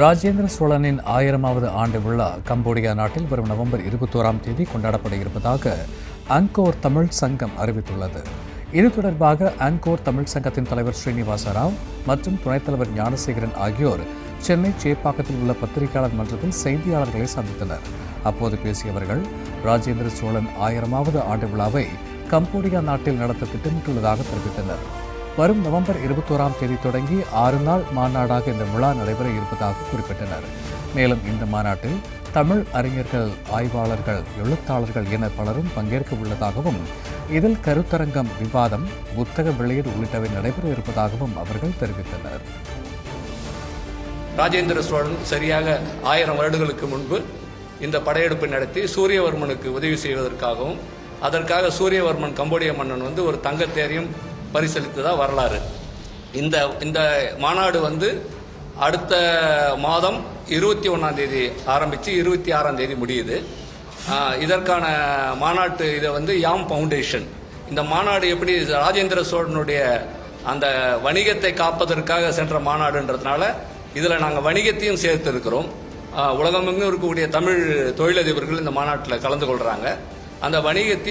ராஜேந்திர சோழனின் ஆயிரமாவது ஆண்டு விழா கம்போடியா நாட்டில் வரும் நவம்பர் இருபத்தோராம் தேதி கொண்டாடப்பட இருப்பதாக அங்கோர் தமிழ் சங்கம் அறிவித்துள்ளது. இது தொடர்பாக அங்கோர் தமிழ் சங்கத்தின் தலைவர் ஸ்ரீனிவாச ராவ் மற்றும் துணைத் தலைவர் ஞானசேகரன் ஆகியோர் சென்னை சேப்பாக்கத்தில் உள்ள பத்திரிகையாளர் மன்றத்தில் செய்தியாளர்களை சந்தித்தனர். அப்போது பேசியவர்கள் ராஜேந்திர சோழன் ஆயிரமாவது ஆண்டு விழாவை கம்போடியா நாட்டில் நடத்த திட்டமிட்டுள்ளதாக தெரிவித்தனர். வரும் நவம்பர் இருபத்தோராம் தேதி தொடங்கி ஆறு நாள் மாநாடாக இந்த விழா நடைபெற இருப்பதாக குறிப்பிட்டனர். மேலும் இந்த மாநாட்டில் தமிழ் அறிஞர்கள் ஆய்வாளர்கள் எழுத்தாளர்கள் என பலரும் பங்கேற்க உள்ளதாகவும் இதில் கருத்தரங்கம் விவாதம் புத்தக வெளியீடு உள்ளிட்டவை நடைபெற இருப்பதாகவும் அவர்கள் தெரிவித்தனர். ராஜேந்திர சோழன் சரியாக ஆயிரம் வருடங்களுக்கு முன்பு இந்த படையெடுப்பை நடத்தி சூரியவர்மனுக்கு உதவி செய்வதற்காகவும் அதற்காக சூரியவர்மன் கம்போடிய மன்னன் வந்து ஒரு தங்கத்தேரையும் பரிசளித்ததாக வரலாறு. இந்த இந்த மாநாடு வந்து அடுத்த மாதம் இருபத்தி ஒன்றாம் தேதி ஆரம்பித்து இருபத்தி ஆறாம் தேதி முடியுது. இதற்கான மாநாட்டு இதை வந்து யாம் ஃபவுண்டேஷன் இந்த மாநாடு எப்படி ராஜேந்திர சோழனுடைய அந்த வணிகத்தை காப்பதற்காக சென்ற மாநாடுன்றதுனால இதில் நாங்கள் வணிகத்தையும் சேர்த்திருக்கிறோம். உலகமெங்கும் இருக்கக்கூடிய தமிழ் தொழிலதிபர்கள் இந்த மாநாட்டில் கலந்து கொள்கிறாங்க அந்த வணிகத்தை